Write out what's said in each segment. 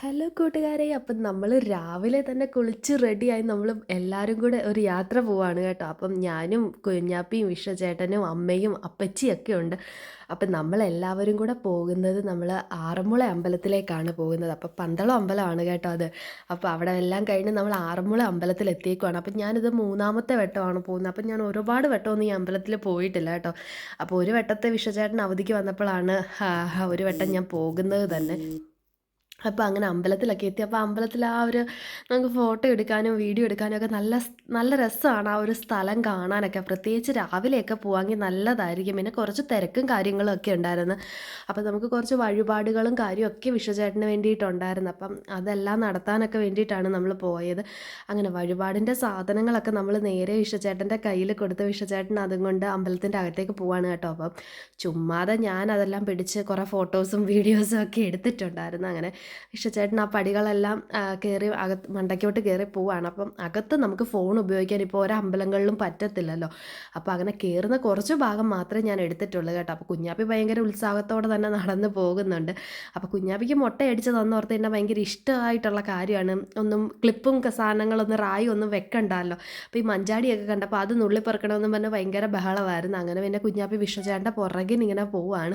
Hello കൂട്ടുകാരെ അപ്പം നമ്മൾ രാവിലെ തന്നെ കുളിച്ച് റെഡിയായി നമ്മൾ എല്ലാവരും കൂടെ ഒരു യാത്ര പോവാണ് കേട്ടോ. അപ്പം ഞാനും കുഞ്ഞാപ്പിയും വിശ്വചേട്ടനും അമ്മയും അപ്പച്ചിയൊക്കെ ഉണ്ട്. അപ്പം നമ്മളെല്ലാവരും കൂടെ പോകുന്നത് നമ്മൾ ആറന്മുള അമ്പലത്തിലേക്കാണ് പോകുന്നത്. അപ്പം പന്തളം അമ്പലമാണ് കേട്ടോ അത്. അപ്പോൾ അവിടെ എല്ലാം കഴിഞ്ഞ് നമ്മൾ ആറന്മുള അമ്പലത്തിൽ എത്തിയേക്കുവാണ് അപ്പം ഞാനിത് മൂന്നാമത്തെ വട്ടമാണ് പോകുന്നത്. അപ്പം ഞാൻ ഒരുപാട് വട്ടമൊന്നും ഈ അമ്പലത്തിൽ പോയിട്ടില്ല കേട്ടോ. അപ്പോൾ ഒരു വട്ടത്തെ വിശ്വചേട്ടൻ അവധിക്ക് വന്നപ്പോഴാണ് ഒരു വട്ടം ഞാൻ പോകുന്നത് തന്നെ. അപ്പോൾ അങ്ങനെ അമ്പലത്തിലൊക്കെ എത്തി. അപ്പോൾ അമ്പലത്തിൽ ആ ഒരു നമുക്ക് ഫോട്ടോ എടുക്കാനും വീഡിയോ എടുക്കാനും ഒക്കെ നല്ല നല്ല രസമാണ് ആ ഒരു സ്ഥലം കാണാനൊക്കെ. പ്രത്യേകിച്ച് രാവിലെയൊക്കെ പോവാമെങ്കിൽ നല്ലതായിരിക്കും. പിന്നെ കുറച്ച് തിരക്കും കാര്യങ്ങളും ഒക്കെ ഉണ്ടായിരുന്നു. അപ്പോൾ നമുക്ക് കുറച്ച് വഴിപാടുകളും കാര്യമൊക്കെ വിശ്വചേട്ടന് വേണ്ടിയിട്ടുണ്ടായിരുന്നു. അപ്പം അതെല്ലാം നടത്താനൊക്കെ വേണ്ടിയിട്ടാണ് നമ്മൾ പോയത്. അങ്ങനെ വഴിപാടിന്റെ സാധനങ്ങളൊക്കെ നമ്മൾ നേരെ വിശ്വചേട്ടന്റെ കയ്യിൽ കൊടുത്ത് വിശ്വചേട്ടൻ അതും കൊണ്ട് അമ്പലത്തിന്റെ അകത്തേക്ക് പോവാണ് കേട്ടോ. അപ്പം ചുമ്മാതെ ഞാൻ അതെല്ലാം പിടിച്ച് കുറേ ഫോട്ടോസും വീഡിയോസും ഒക്കെ എടുത്തിട്ടുണ്ടായിരുന്നു. അങ്ങനെ ഇഷ്ടച്ചേട്ടൻ ആ പടികളെല്ലാം കയറി അകത്ത് മണ്ടയ്ക്കോട്ട് കയറി പോവാണ്. അപ്പം അകത്ത് നമുക്ക് ഫോൺ ഉപയോഗിക്കാൻ ഇപ്പോൾ ഓരോ അമ്പലങ്ങളിലും പറ്റത്തില്ലല്ലോ. അപ്പോൾ അങ്ങനെ കയറുന്ന കുറച്ച് ഭാഗം മാത്രമേ ഞാൻ എടുത്തിട്ടുള്ളൂ കേട്ടോ. അപ്പോൾ കുഞ്ഞാപ്പി ഭയങ്കര ഉത്സാഹത്തോടെ തന്നെ നടന്ന് പോകുന്നുണ്ട്. അപ്പോൾ കുഞ്ഞാപ്പിക്ക് മുട്ടയടിച്ച് തന്നോർത്ത് എന്നെ ഭയങ്കര ഇഷ്ടമായിട്ടുള്ള കാര്യമാണ്. ഒന്നും ക്ലിപ്പും സാധനങ്ങളൊന്നും റായി ഒന്നും വെക്കണ്ടല്ലോ. അപ്പോൾ ഈ മഞ്ചാടിയൊക്കെ കണ്ടപ്പോൾ അത് നുള്ളി നുള്ളിപ്പറക്കണമെന്ന് പറഞ്ഞ് ഭയങ്കര ബഹളമായിരുന്നു. അങ്ങനെ പിന്നെ കുഞ്ഞാപ്പി വിശ്വചേട്ടന്റെ പുറകിൽ ഇങ്ങനെ പോവാണ്.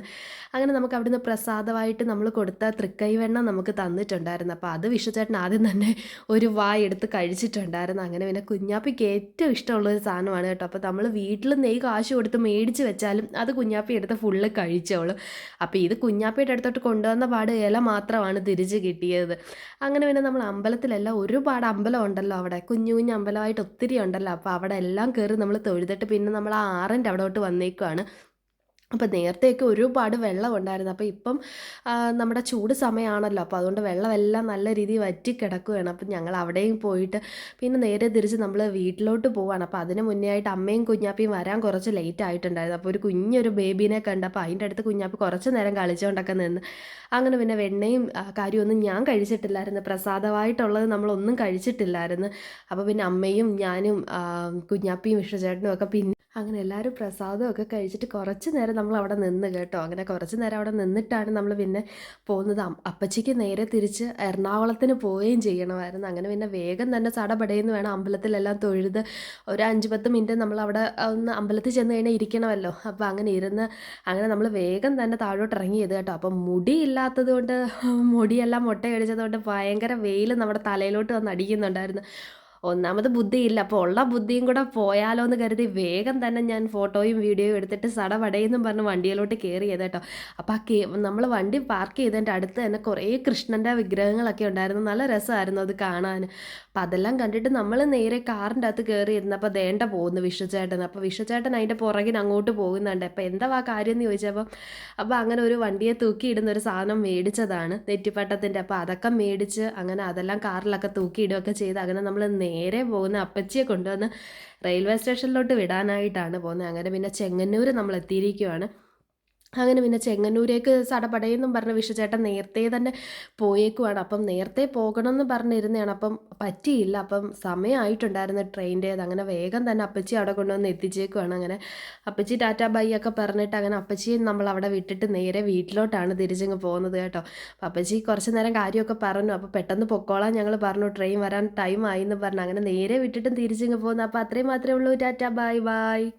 അങ്ങനെ നമുക്ക് അവിടുന്ന് പ്രസാദമായിട്ട് നമ്മൾ കൊടുത്ത തൃക്കൈവെണ്ണ നമുക്ക് നമുക്ക് തന്നിട്ടുണ്ടായിരുന്നു. അപ്പോൾ അത് വിഷുചേട്ടൻ ആദ്യം തന്നെ ഒരു വായ എടുത്ത് കഴിച്ചിട്ടുണ്ടായിരുന്നു. അങ്ങനെ പിന്നെ കുഞ്ഞാപ്പിക്ക് ഏറ്റവും ഇഷ്ടമുള്ളൊരു സാധനമാണ് കേട്ടോ. അപ്പോൾ നമ്മൾ വീട്ടിൽ നെയ്യ് കാശ് കൊടുത്ത് മേടിച്ച് വെച്ചാലും അത് കുഞ്ഞാപ്പി എടുത്ത് ഫുള്ള് കഴിച്ചോളും. അപ്പോൾ ഇത് കുഞ്ഞാപ്പിയുടെ അടുത്തോട്ട് കൊണ്ടുവന്ന പാട് ഇല മാത്രമാണ് തിരിച്ച് കിട്ടിയത്. അങ്ങനെ പിന്നെ നമ്മൾ അമ്പലത്തിലെല്ലാം ഒരുപാട് അമ്പലം ഉണ്ടല്ലോ അവിടെ. കുഞ്ഞു കുഞ്ഞു അമ്പലമായിട്ട് ഒത്തിരി ഉണ്ടല്ലോ. അപ്പോൾ അവിടെ എല്ലാം കയറി നമ്മൾ തൊഴുതിട്ട് പിന്നെ നമ്മൾ ആ ആറിന്റെ അവിടോട്ട് വന്നേക്കുവാണ്. അപ്പോൾ നേരത്തെയൊക്കെ ഒരുപാട് വെള്ളം ഉണ്ടായിരുന്നു അപ്പോൾ ഇപ്പം നമ്മുടെ ചൂട് സമയമാണല്ലോ അപ്പോൾ അതുകൊണ്ട് വെള്ളമെല്ലാം നല്ല രീതിയിൽ വറ്റി കിടക്കുകയാണ്. അപ്പം ഞങ്ങൾ അവിടെയും പോയിട്ട് പിന്നെ നേരെ തിരിച്ച് നമ്മൾ വീട്ടിലോട്ട് പോവാണ്. അപ്പോൾ അതിന് മുന്നേ ആയിട്ട് അമ്മയും കുഞ്ഞാപ്പിയും വരാൻ കുറച്ച് ലേറ്റ് ആയിട്ടുണ്ടായിരുന്നു. അപ്പോൾ ഒരു കുഞ്ഞൊരു ബേബീനെ കണ്ടപ്പോൾ അതിന്റെ അടുത്ത് കുഞ്ഞാപ്പി കുറച്ച് നേരം കളിച്ചുകൊണ്ടൊക്കെ നിന്ന്. അങ്ങനെ പിന്നെ വെണ്ണയും കാര്യമൊന്നും ഞാൻ കഴിച്ചിട്ടില്ലായിരുന്നു. പ്രസാദമായിട്ടുള്ളത് നമ്മളൊന്നും കഴിച്ചിട്ടില്ലായിരുന്നു. അപ്പോൾ പിന്നെ അമ്മയും ഞാനും കുഞ്ഞാപ്പിയും വിഷ്ണുചേട്ടനും ഒക്കെ പിന്നെ അങ്ങനെ എല്ലാവരും പ്രസാദമൊക്കെ കഴിച്ചിട്ട് കുറച്ച് നേരം നമ്മൾ അവിടെ നിന്ന് കേട്ടോ. അങ്ങനെ കുറച്ച് നേരം അവിടെ നിന്നിട്ടാണ് നമ്മൾ പിന്നെ പോകുന്നത്. അപ്പച്ചിക്ക് നേരെ തിരിച്ച് എറണാകുളത്തിന് പോവുകയും ചെയ്യണമായിരുന്നു. അങ്ങനെ പിന്നെ വേഗം തന്നെ ചടപടയെന്ന് വേണം അമ്പലത്തിലെല്ലാം തൊഴുത് ഒരു അഞ്ച് പത്ത് മിനിറ്റ് നമ്മൾ അവിടെ ഒന്ന് അമ്പലത്തിൽ ചെന്ന് കഴിഞ്ഞാൽ ഇരിക്കണമല്ലോ. അപ്പോൾ അങ്ങനെ ഇരുന്ന് അങ്ങനെ നമ്മൾ വേഗം തന്നെ താഴോട്ട് ഇറങ്ങിയത് കേട്ടോ. അപ്പം മുടി ഇല്ലാത്തത് കൊണ്ട് മുടിയെല്ലാം മുട്ട കൊണ്ട് ഭയങ്കര വെയിൽ നമ്മുടെ തലയിലോട്ട് വന്ന് അടിക്കുന്നുണ്ടായിരുന്നു. ഒന്നാമത് ബുദ്ധിയില്ല. അപ്പോൾ ഉള്ള ബുദ്ധിയും കൂടെ പോയാലോ എന്ന് കരുതി വേഗം തന്നെ ഞാൻ ഫോട്ടോയും വീഡിയോയും എടുത്തിട്ട് സടവടയെന്നും പറഞ്ഞ് വണ്ടിയിലോട്ട് കയറിയത് കേട്ടോ അപ്പോൾ ആ കേ നമ്മൾ വണ്ടി പാർക്ക് ചെയ്തതിന്റെ അടുത്ത് തന്നെ കുറേ കൃഷ്ണന്റെ വിഗ്രഹങ്ങളൊക്കെ ഉണ്ടായിരുന്നു. നല്ല രസമായിരുന്നു അത് കാണാൻ. അപ്പം അതെല്ലാം കണ്ടിട്ട് നമ്മൾ നേരെ കാറിന്റെ അകത്ത് കയറി ഇരുന്നപ്പോൾ ദേണ്ട പോകുന്നു വിശ്വചേട്ടൻ. അപ്പോൾ വിശ്വചേട്ടൻ അതിന്റെ പുറകിന് അങ്ങോട്ട് പോകുന്നുണ്ട്. അപ്പോൾ എന്താ ആ കാര്യം എന്ന് ചോദിച്ചപ്പോൾ അപ്പോൾ അങ്ങനെ ഒരു വണ്ടിയെ തൂക്കിയിടുന്ന ഒരു സാധനം മേടിച്ചതാണ് നെറ്റിപ്പട്ടത്തിന്റെ. അപ്പോൾ അതൊക്കെ മേടിച്ച് അങ്ങനെ അതെല്ലാം കാറിലൊക്കെ തൂക്കിയിടുകയൊക്കെ ചെയ്ത് അങ്ങനെ നമ്മൾ നേരെ പോകുന്ന അപ്പച്ചിയെ കൊണ്ടുവന്ന് റെയിൽവേ സ്റ്റേഷനിലോട്ട് വിടാനായിട്ടാണ് പോകുന്നത്. അങ്ങനെ പിന്നെ ചെങ്ങന്നൂർ നമ്മൾ എത്തിയിരിക്കുവാണ് അങ്ങനെ പിന്നെ ചെങ്ങന്നൂരേക്ക് സടപടയെന്നും പറഞ്ഞ വിഷുചേട്ടൻ നേരത്തെ തന്നെ പോയേക്കുവാണ്. അപ്പം നേരത്തെ പോകണം എന്ന് പറഞ്ഞിരുന്നതാണ് അപ്പം പറ്റിയില്ല. അപ്പം സമയമായിട്ടുണ്ടായിരുന്നു ട്രെയിന്റേത് അങ്ങനെ വേഗം തന്നെ അപ്പച്ചി അവിടെ കൊണ്ടുവന്ന് എത്തിച്ചേക്കുവാണ് അങ്ങനെ. അപ്പച്ചി ടാറ്റ ബൈ ഒക്കെ പറഞ്ഞിട്ട് അങ്ങനെ അപ്പച്ചിയെ നമ്മൾ അവിടെ വിട്ടിട്ട് നേരെ വീട്ടിലോട്ടാണ് തിരിച്ചങ്ങ് പോകുന്നത് കേട്ടോ. അപ്പം അപ്പച്ചി കുറച്ച് നേരം കാര്യമൊക്കെ പറഞ്ഞു. അപ്പോൾ പെട്ടെന്ന് പൊക്കോളാൻ ഞങ്ങൾ പറഞ്ഞു. ട്രെയിൻ വരാൻ ടൈം ആയി എന്ന് പറഞ്ഞു. അങ്ങനെ നേരെ വിട്ടിട്ടും തിരിച്ചിങ്ങ് പോകുന്നു. അപ്പോൾ അത്രയും മാത്രമേ ഉള്ളൂ. Tata bye bye.